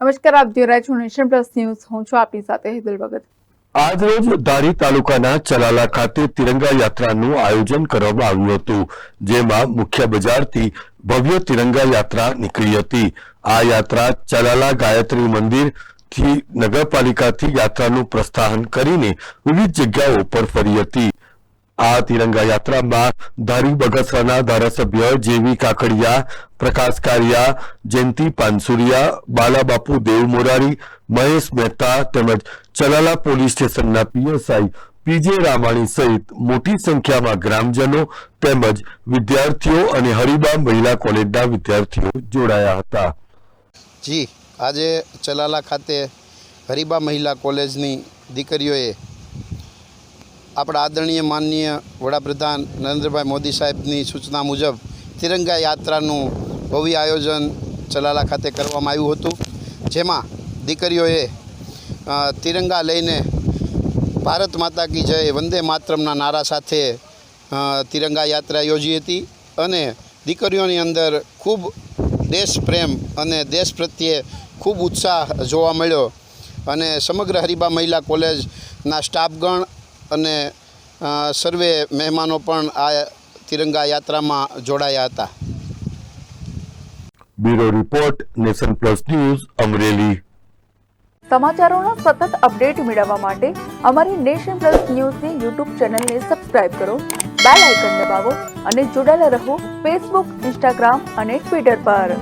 નમસ્કાર, આપ જોઈ રહ્યા છો નેશન પ્લસ ન્યૂઝ. હું છું આપની સાથે હેતલ ભગત. આજરોજ ધારી તાલુકાના ચલાલા ખાતે તિરંગા યાત્રાનું આયોજન કરવામાં આવ્યું હતું, જેમાં મુખ્ય બજારથી ભવ્ય તિરંગા યાત્રા નીકળી હતી. આ યાત્રા ચલાલા ગાયત્રી મંદિરથી નગરપાલિકાથી યાત્રાનું પ્રસ્થાન કરીને વિવિધ જગ્યાઓ પર ફરી હતી. આ તિરંગા યાત્રામાં ધારી બગસરાના ધારાસભ્ય જેવી કાકડિયા, પ્રકાશ કારિયા, જયંતિ પાનસુરિયા, બાલાબાપુ દેવ મોરારી મહેશ મહેતા તેમજ ચલાલા પોલીસ સ્ટેશનના પીએસઆઈ પીજે રામાણી સહિત મોટી સંખ્યામાં ગ્રામજનો તેમજ વિદ્યાર્થીઓ અને હરિબા મહિલા કોલેજના વિદ્યાર્થીઓ જોડાયા હતા. જી, આજે ચલાલા ખાતે હરિબા મહિલા કોલેજની દીકરીઓએ આપણા આદરણીય માનનીય વડાપ્રધાન નરેન્દ્રભાઈ મોદી સાહેબની સૂચના મુજબ તિરંગા યાત્રાનું ભવ્ય આયોજન ચલાલા ખાતે કરવામાં આવ્યું હતું, જેમાં દીકરીઓએ તિરંગા લઈને ભારત માતા કી જય, વંદે માતરમના નારા સાથે તિરંગા યાત્રા યોજી હતી અને દીકરીઓની અંદર ખૂબ દેશ પ્રેમ અને દેશ પ્રત્યે ખૂબ ઉત્સાહ જોવા મળ્યો અને સમગ્ર હરિબા મહિલા કોલેજના સ્ટાફગણ અને અ, સર્વે મહેમાનો પણ આ તિરંગા યાત્રામાં જોડાયા હતા. Bureau report nation plus news Amreli. સમાચારોના સતત અપડેટ મેળવવા માટે અમારી નેશન પ્લસ ન્યૂઝની યુટ્યુબ ચેનલને સબસ્ક્રાઇબ કરો બેલ આઇકન દબાવો અને જોડાયેલા રહો ફેસબુક ઇન્સ્ટાગ્રામ અને ટ્વિટર પર.